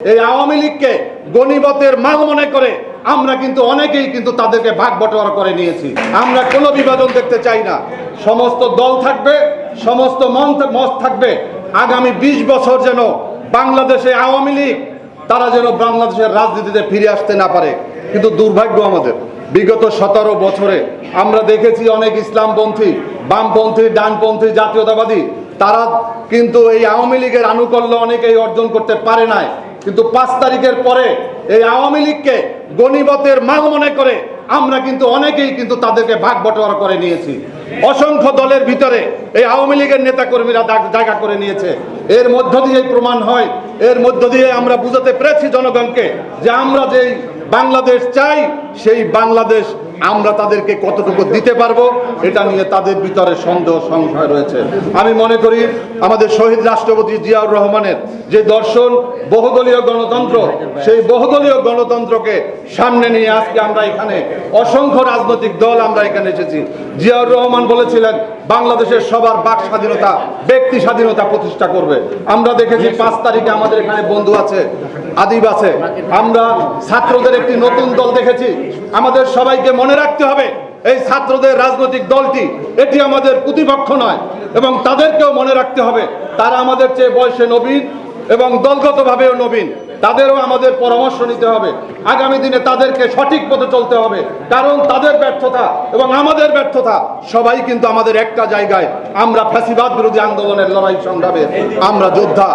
এই আওয়ামী লীগকে গণিবতের মাল মনে করে আমরা কিন্তু অনেকেই কিন্তু তাদেরকে ভাগ বটোয়ারা করে নিয়েছি। আমরা কোনো বিভাজন দেখতে চাই না। সমস্ত দল থাকবে, সমস্ত মন মত থাকবে। আগামী ২০ বছর যেন বাংলাদেশে আওয়ামী লীগ, তারা যেন বাংলাদেশের রাজনীতিতে ফিরে আসতে না পারে। কিন্তু দুর্ভাগ্য আমাদের। বিগত সতেরো বছরে আমরা দেখেছি অনেক ইসলামপন্থী, বামপন্থী, ডানপন্থী, জাতীয়তাবাদী, তারা কিন্তু এই আওয়ামী লীগের আনুকল্য অনেকেই অর্জন করতে পারে নাই। কিন্তু পাঁচ তারিখের পরে এই আওয়ামী লীগকে গণিবতের মাল মনে করে আমরা কিন্তু অনেকেই কিন্তু তাদেরকে ভাগ বটোয়ারা করে নিয়েছি। অসংখ্য দলের ভিতরে এই আওয়ামী লীগের নেতাকর্মীরা জায়গা করে নিয়েছে। এর মধ্য দিয়ে প্রমাণ হয়, এর মধ্য দিয়ে আমরা বুঝাতে পেরেছি জনগণকে যে আমরা যেই বাংলাদেশ চাই, সেই বাংলাদেশ আমরা তাদেরকে কতটুকু দিতে পারব, এটা নিয়ে তাদের ভিতরে সন্দেহ, সংশয় রয়েছে। আমি মনে করি আমাদের শহীদ রাষ্ট্রপতি জিয়াউর রহমানের যে দর্শন বহুদলীয় গণতন্ত্র, সেই বহুদলীয় গণতন্ত্রকে সামনে নিয়ে আজকে আমরা এখানে অসংখ্য রাজনৈতিক দল আমরা এখানে এসেছি। জিয়াউর রহমান বলেছিলেন, বাংলাদেশের সবার বাক স্বাধীনতা, ব্যক্তি স্বাধীনতা প্রতিষ্ঠা করবে। আমরা দেখেছি পাঁচ তারিখে আমাদের এখানে বন্ধু আছে, আদিব আছে। আমরা ছাত্রদের একটি নতুন দল দেখেছি। আমাদের সবাইকে মনে রাখতে হবে, এই ছাত্রদের রাজনৈতিক দলটি, এটি আমাদের প্রতিপক্ষ নয় এবং তাদেরকেও মনে রাখতে হবে, তারা আমাদের চেয়ে বয়সে নবীন এবং দলগতভাবেও নবীন, তাদেরও আমাদের পরামর্শ নিতে হবে। আগামী দিনে তাদেরকে সঠিক পথে চলতে হবে, কারণ তাদের ব্যর্থতা এবং আমাদের ব্যর্থতা সবাই কিন্তু আমাদের একটা জায়গায়। আমরা ফ্যাসিবাদ বিরোধী আন্দোলনের লড়াই সংগ্রামে আমরা যোদ্ধা।